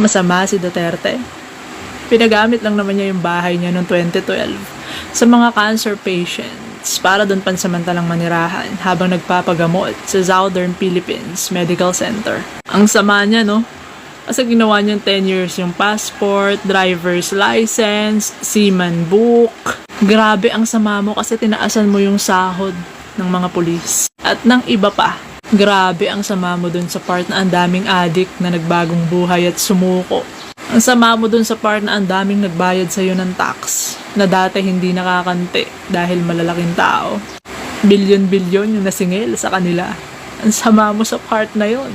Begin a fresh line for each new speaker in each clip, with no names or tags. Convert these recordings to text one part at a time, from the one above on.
Masama si Duterte. Pinagamit lang naman niya yung bahay niya noong 2012 sa mga cancer patients para doon pansamantalang manirahan habang nagpapagamot sa Southern Philippines Medical Center. Ang sama niya, no? Kasi ginawa niyang 10 years yung passport, driver's license, seaman book. Grabe ang sama mo kasi tinaasan mo yung sahod ng mga pulis. At ng iba pa, grabe ang sama mo dun sa part na ang daming addict na nagbagong buhay at sumuko. Ang sama mo dun sa part na ang daming nagbayad sa'yo ng tax na dati hindi nakakante dahil malalaking tao. Bilyon-bilyon yung nasingil sa kanila. Ang sama mo sa part na yon.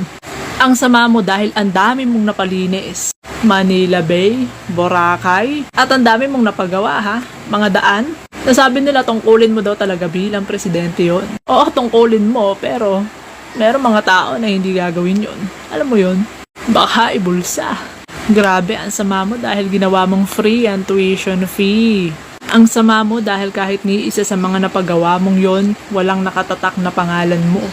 Ang sama mo dahil ang dami mong napalinis. Manila Bay, Boracay, at ang dami mong napagawa ha, mga daan. Nasabi nila tungkulin mo daw talaga bilang presidente yon. Oo, tungkulin mo, pero meron mga tao na hindi gagawin yon. Alam mo yon? Baka ibulsa. Grabe, ang sama mo dahil ginawa mong free ang tuition fee. Ang sama mo dahil kahit ni isa sa mga napagawa mong yon, walang nakatatak na pangalan mo.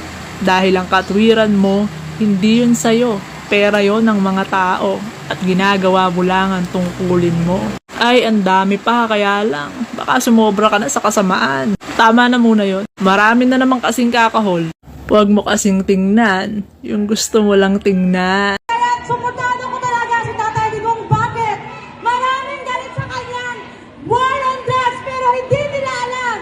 Dahil ang katwiran mo, hindi yun sa'yo. Pera yon ng mga tao at ginagawa mo lang ang tungkulin mo. Ay, ang dami pa, kaya lang. Baka sumobra ka na sa kasamaan. Tama na muna yon. Marami na naman kasing kakahol. Huwag mo kasing tingnan yung gusto mo lang tingnan.
Kaya suportado ko talaga si Tatay Digong. Bakit? Maraming galit sa kanyang war on drugs pero hindi nila alam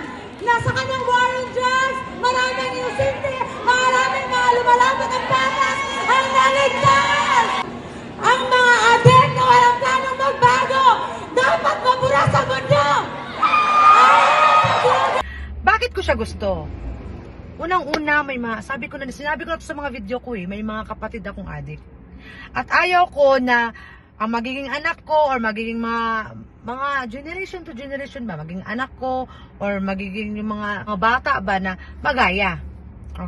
na sa kanyang war on drugs maraming inosente, maraming mga lumalaban ng batas ang naligtas! Ang mga adik na walang planong magbago dapat mabura sa mundo!
Bakit ko siya gusto? Unang-una, may mga, sabi ko na, sinabi ko na sa mga video ko eh, may mga kapatid akong adik. At ayaw ko na ang magiging anak ko or magiging mga, mga generation to generation ba, magiging anak ko or magiging yung mga, mga bata ba na magaya.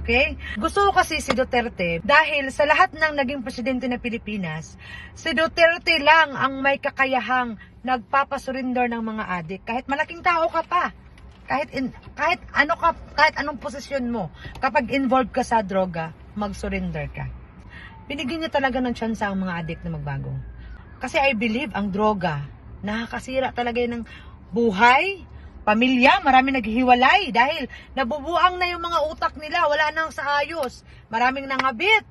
Okay? Gusto ko kasi si Duterte dahil sa lahat ng naging presidente ng Pilipinas, si Duterte lang ang may kakayahang nagpapasurrender ng mga adik. Kahit malaking tao ka pa kahit in, kahit ano ka kahit anong posisyon mo kapag involved ka sa droga mag-surrender ka binigyan niya talaga ng chance ang mga addict na magbago kasi I believe ang droga nakakasira talaga ng buhay pamilya marami naghihiwalay dahil nabubuang na yung mga utak nila wala nang sa ayos maraming nangabit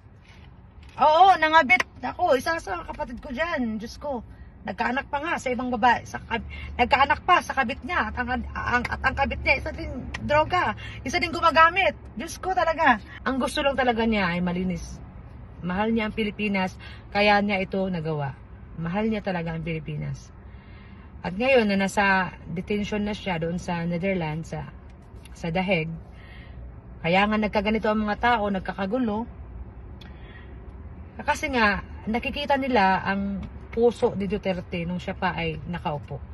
Oo, nangabit. Ako, isa sa kapatid ko dyan. Diyos ko. Nagkaanak pa nga sa ibang babae. Sa, nagkaanak pa sa kabit niya. At ang, ang, at ang kabit niya, isa din droga. Isa din gumagamit. Diyos ko talaga. Ang gusto lang talaga niya ay malinis. Mahal niya ang Pilipinas. Kaya niya ito nagawa. Mahal niya talaga ang Pilipinas. At ngayon na nasa detention na siya doon sa Netherlands, sa, sa Daheg, kaya nga nagkaganito ang mga tao, nagkakagulo, kasi nga, nakikita nila ang puso ni Duterte nung siya pa ay nakaupo.